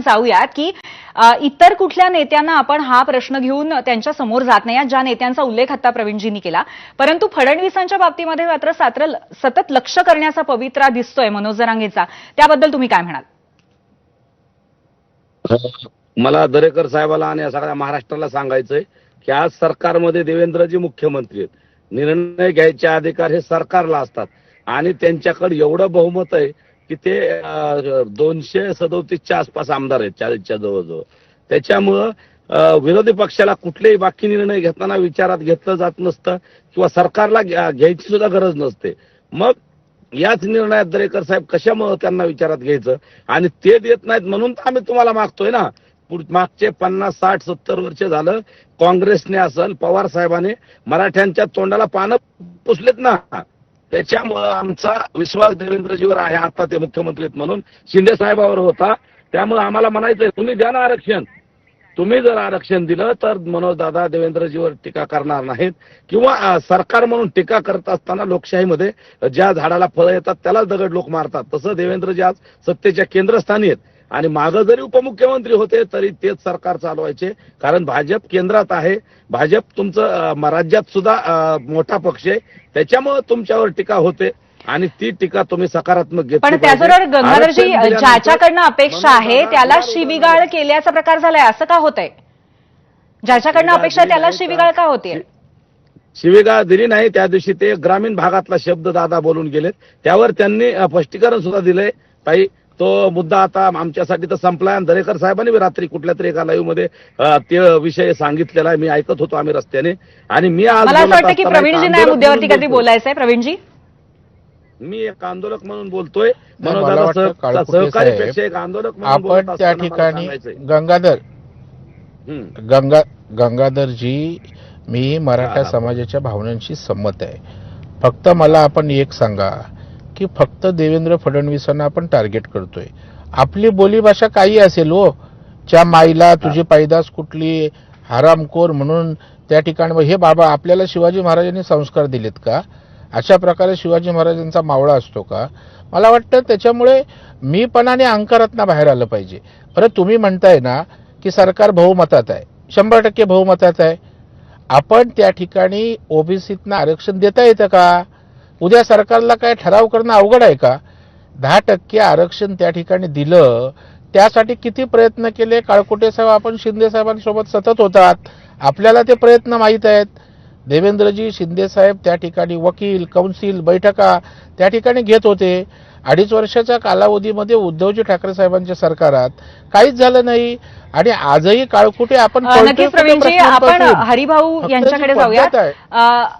आपण जाऊयात की इतर कुठल्या नेत्यांना आपण हा प्रश्न घेऊन त्यांच्यासमोर जात नाही ज्या नेत्यांचा उल्लेख आता प्रवीणजींनी केला. परंतु फडणवीसांच्या बाबतीमध्ये मात्र सात्र सतत लक्ष करण्याचा पवित्रा दिसतोय मनोज जरांगेचा. त्याबद्दल तुम्ही काय म्हणाल? मला दरेकर साहेबाला आणि सगळ्या महाराष्ट्राला सांगायचंय की आज सरकारमध्ये देवेंद्रजी मुख्यमंत्री आहेत. निर्णय घ्यायचे अधिकार हे सरकारला असतात. आणि त्यांच्याकडे एवढं बहुमत आहे की ते दोनशे सदोतीसच्या आसपास आमदार आहेत चाळीसच्या जवळजवळ. त्याच्यामुळं विरोधी पक्षाला कुठलेही बाकी निर्णय घेताना विचारात घेतलं जात नसतं किंवा सरकारला घ्यायची सुद्धा गरज नसते. मग याच निर्णयात दरेकर साहेब कशामुळे त्यांना विचारात घ्यायचं? आणि ते देत नाहीत म्हणून तर आम्ही तुम्हाला मागतोय ना. मागचे पन्नास साठ सत्तर वर्ष झालं काँग्रेसने असल पवार साहेबांनी मराठ्यांच्या तोंडाला पानं पुसलेत ना. त्याच्यामुळं आमचा विश्वास देवेंद्रजीवर आहे आता ते मुख्यमंत्री आहेत म्हणून. शिंदे साहेबावर होता. त्यामुळे आम्हाला म्हणायचंय तुम्ही द्या ना आरक्षण. तुम्ही जर आरक्षण दिलं तर मनोज दादा देवेंद्रजीवर टीका करणार नाहीत. किंवा सरकार म्हणून टीका करत असताना लोकशाहीमध्ये ज्या झाडाला फळं येतात त्यालाच दगड लोक मारतात. तसं देवेंद्रजी आज सत्तेच्या केंद्रस्थानी आहेत. आणि मागं जरी उपमुख्यमंत्री होते तरी तेच सरकार चालवायचे. कारण भाजप केंद्रात आहे. भाजप तुमचं राज्यात सुद्धा मोठा पक्ष आहे. त्याच्यामुळे तुमच्यावर टीका होते आणि ती टीका तुम्ही सकारात्मक घेतली पण. त्याचबरोबर गंगाधरजी ज्याच्याकडनं अपेक्षा आहे त्याला दादा शिवीगाळ केल्याचा प्रकार झालाय असं का होतंय? ज्याच्याकडनं अपेक्षा आहे त्याला शिवीगाळ का होतीये? शिवीगाळ दिली नाही त्या दिवशी ते ग्रामीण भागातला शब्द दादा बोलून गेलेत. त्यावर त्यांनी स्पष्टीकरण सुद्धा दिलंय. ताई तो मुद्दा आता आमच्यासाठी तर संपलाय. आणि दरेकर साहेबांनी बी रात्री कुठल्या तरी एका लाईव्हमध्ये ते विषय सांगितलेला आहे. मी ऐकत होतो आम्ही रस्त्याने. आणि मी आज मला असं वाटतं की आंदोलक मुद्द्यावरती म्हणून काहीतरी. बोलायचंय. प्रवीणजी? मी एक आंदोलक म्हणून बोलतोय. सहकारीपेक्षा एक आंदोलक म्हणून त्या ठिकाणी. गंगाधर. गंगा गंगाधरजी मी मराठा हा. समाजाच्या भावनांशी संमत आहे. फक्त मला आपण एक सांगा. की फक्त देवेंद्र फडणवीसांना आपण टार्गेट करतोय. आपली बोलीभाषा काही असेल हो. च्या माईला तुझी पायदास कुठली हरामखोर म्हणून त्या ठिकाणी हे बाबा आपल्याला शिवाजी महाराजांनी संस्कार दिलेत का? अशा प्रकारे शिवाजी महाराजांचा मावळा असतो का? मला वाटतं त्याच्यामुळे मीपणाने अहंकारातनं बाहेर आलं पाहिजे. परत तुम्ही म्हणताय ना की सरकार बहुमतात आहे. शंभर टक्के बहुमतात आहे. आपण त्या ठिकाणी ओबीसीतनं आरक्षण देता येतं का? उद्या सरकारला काय ठराव करणं अवघड आहे का? दहा टक्के आरक्षण त्या ठिकाणी दिलं त्यासाठी किती प्रयत्न केले? काळकुटे साहेब आपण शिंदे साहेबांसोबत सतत होतात. आपल्याला ते प्रयत्न माहीत आहेत. देवेंद्रजी शिंदे साहेब त्या ठिकाणी वकील कौन्सिल बैठका त्या ठिकाणी घेत होते. अडीच वर्षाच्या कालावधीमध्ये उद्धवजी ठाकरे साहेबांच्या सरकारात काहीच झालं नाही. आणि आजही काळकुटे आपण आपण. हरिभाऊ यांच्याकडे अ,